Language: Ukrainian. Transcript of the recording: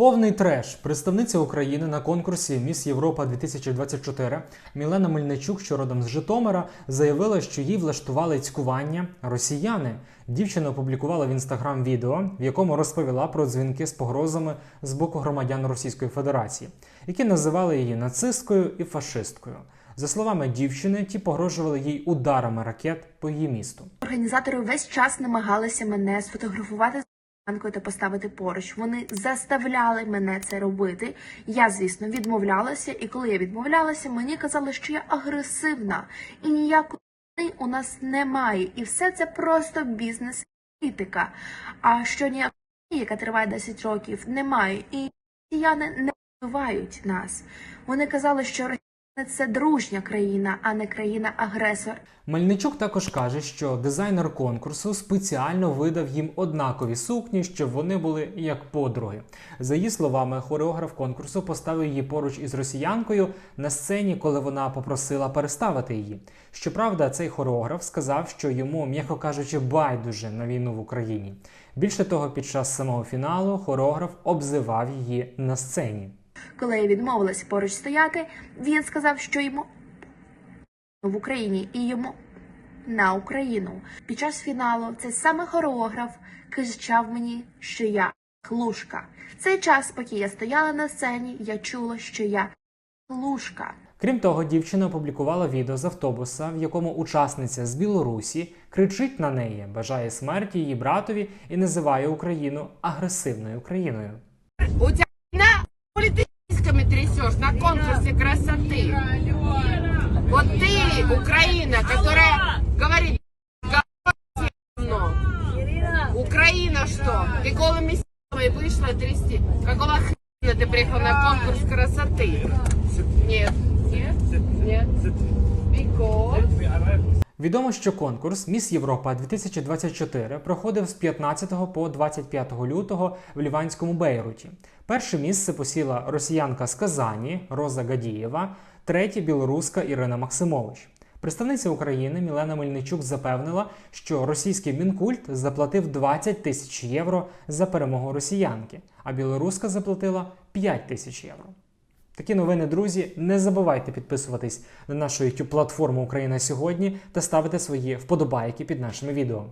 Повний треш. Представниця України на конкурсі Міс Європа 2024 Мілена Мельничук, що родом з Житомира, заявила, що їй влаштували цькування росіяни. Дівчина опублікувала в інстаграм відео, в якому розповіла про дзвінки з погрозами з боку громадян Російської Федерації, які називали її нацисткою і фашисткою. За словами дівчини, ті погрожували їй ударами ракет по її місту. Організатори весь час намагалися мене сфотографувати та поставити поруч. Вони заставляли мене це робити. Я, звісно, відмовлялася, і коли я відмовлялася, мені казали, що я агресивна і ніякої у нас немає. І все це просто бізнес-політика. А що ніякої, яка триває 10 років, немає. І росіяни не вбивають нас. Вони казали, що це дружня країна, а не країна-агресор. Мельничук також каже, що дизайнер конкурсу спеціально видав їм однакові сукні, щоб вони були як подруги. За її словами, хореограф конкурсу поставив її поруч із росіянкою на сцені, коли вона попросила переставити її. Щоправда, цей хореограф сказав, що йому, м'яко кажучи, байдуже на війну в Україні. Більше того, під час самого фіналу хореограф обзивав її на сцені. Коли я відмовилась поруч стояти, він сказав, що йому в Україні і йому на Україну. Під час фіналу цей саме хореограф кричав мені, що я хлушка. В цей час, поки я стояла на сцені, я чула, що я хлушка. Крім того, дівчина опублікувала відео з автобуса, в якому учасниця з Білорусі кричить на неї, бажає смерті її братові і називає Україну агресивною країною. Украина, которая говорит говно. Украина что? Ты голыми сиськами вышла трясти. Какого хрена ты приехала на конкурс красоты? Нет. Нет? Нет. Because... Відомо, що конкурс Міс Європа 2024 проходив з 15 по 25 лютого в Ліванському Бейруті. Перше місце посіла росіянка з Казані Роза Гадієва, третє білоруска Ірина Максимович. Представниця України Мілена Мельничук запевнила, що російський мінкульт заплатив 20 тисяч євро за перемогу росіянки, а білоруска заплатила 5 тисяч євро. Такі новини, друзі. Не забувайте підписуватись на нашу youtube платформу Україна сьогодні та ставити свої вподобайки під нашими відео.